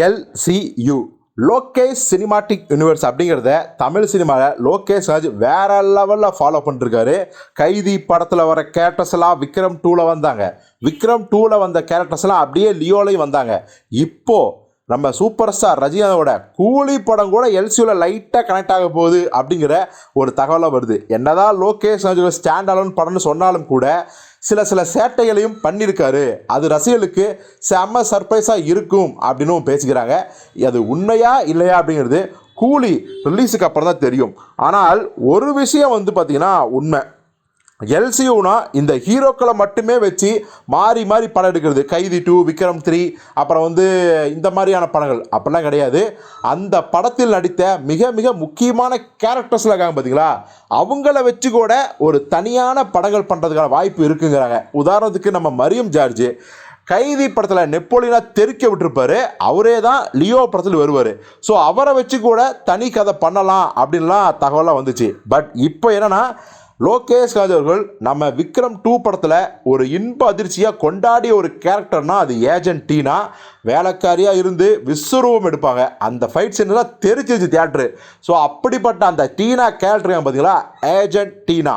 LCU Lokesh cinematic universe அப்படிங்கிறத தமிழ் சினிமாவில் லோகேஷ் ராஜ் வேற லெவலில் ஃபாலோ பண்ணிருக்காரு. கைதி படத்தில் வர கேரக்டர்ஸ் எல்லாம் விக்ரம் டூவில் வந்தாங்க. விக்ரம் டூவில் வந்த கேரக்டர்ஸ்லாம் அப்படியே லியோலையும் வந்தாங்க. இப்போது நம்ம சூப்பர் ஸ்டார் ரஜினிகாந்தோட கூலி படம் கூட எல்சியூவில் லைட்டாக கனெக்ட் ஆக போகுது அப்படிங்கிற ஒரு தகவலாக வருது. என்னதான் லோகேஷ் ஸ்டாண்ட் அலோன் படம்னு சொன்னாலும் கூட சில சில சேட்டைகளையும் பண்ணியிருக்காரு. அது ரசிகர்களுக்கு செம்ம சர்ப்ரைஸாக இருக்கும் அப்படின்னு பேசிக்கிறாங்க. அது உண்மையா இல்லையா அப்படிங்கிறது கூலி ரிலீஸுக்கு அப்புறம் தான் தெரியும். ஆனால் ஒரு விஷயம் வந்து பார்த்திங்கன்னா உண்மை. எல்சியூனா இந்த ஹீரோக்களை மட்டுமே வச்சு மாறி மாறி படம் எடுக்கிறது. கைதி டூ விக்ரம் த்ரீ அப்புறம் வந்து இந்த மாதிரியான படங்கள். அப்படிலாம் கிடையாது. அந்த படத்தில் நடித்த மிக மிக முக்கியமான கேரக்டர்ஸ்லாம் இருக்காங்க பார்த்தீங்களா அவங்கள வச்சு கூட ஒரு தனியான படங்கள் பண்ணுறதுக்கான வாய்ப்பு இருக்குங்கிறாங்க. உதாரணத்துக்கு நம்ம மரியம் ஜார்ஜ் கைதி படத்தில் நெப்போலியனா தெறிக்க விட்டுருப்பாரு. அவரே தான் லியோ படத்தில் வருவார். ஸோ அவரை வச்சு கூட தனி கதை பண்ணலாம் அப்படின்லாம் தகவலாக வந்துச்சு. பட் இப்போ என்னென்னா லோகேஷ் ராஜ் அவர்கள் நம்ம விக்ரம் டூ படத்தில் ஒரு இன்ப அதிர்ச்சியாக கொண்டாடிய ஒரு கேரக்டர்னா அது ஏஜென்ட் டீனா. வேலைக்காரியாக இருந்து விஸ்வரூபம் எடுப்பாங்க. அந்த ஃபைட் சீன்லாம் தெரிச்சிருச்சு தியேட்ரு ஸோ அப்படிப்பட்ட அந்த டீனா கேரக்டர் பார்த்தீங்களா ஏஜென்ட் டீனா.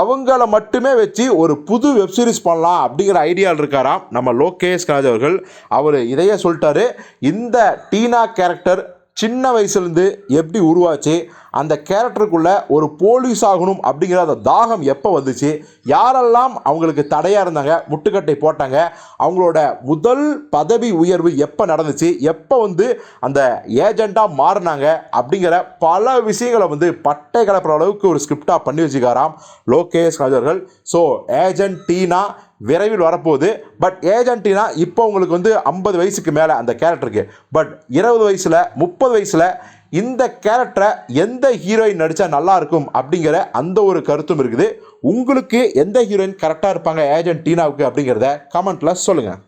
அவங்கள மட்டுமே வச்சு ஒரு புது வெப் சீரிஸ் பண்ணலாம் அப்படிங்கிற ஐடியாவில் இருக்காராம் நம்ம லோகேஷ் ராஜ் அவர்கள். அவர் இதையே சொல்லிட்டாரு. இந்த டீனா கேரக்டர் சின்ன வயசுலேருந்து எப்படி உருவாச்சு அந்த கேரக்டருக்குள்ளே ஒரு போலீஸ் ஆகணும் அப்படிங்கிற அந்த தாகம் எப்போ வந்துச்சு யாரெல்லாம் அவங்களுக்கு தடையாக இருந்தாங்க முட்டுக்கட்டை போட்டாங்க அவங்களோட முதல் பதவி உயர்வு எப்போ நடந்துச்சு எப்போ வந்து அந்த ஏஜெண்ட்டாக மாறினாங்க அப்படிங்கிற பல விஷயங்களை வந்து பட்டை கலப்புற அளவுக்கு ஒரு ஸ்கிரிப்டாக பண்ணி வச்சுக்காராம் லோகேஷ் ராஜர்கள் ஸோ ஏஜென்ட் டீனா விரைவில் வரப்போகுது. பட் ஏஜென்டினா இப்போ உங்களுக்கு வந்து ஐம்பது வயசுக்கு மேலே அந்த கேரக்டருக்கு பட் இருபது வயசில் முப்பது வயசில் இந்த கேரக்டரை எந்த ஹீரோயின் நடித்தா நல்லா இருக்கும் அப்படிங்கிற அந்த ஒரு கருத்தும் இருக்குது. உங்களுக்கு எந்த ஹீரோயின் கரெக்டாக இருப்பாங்க ஏஜென்ட் டீனாவுக்கு அப்படிங்கிறத கமெண்ட்டில் சொல்லுங்கள்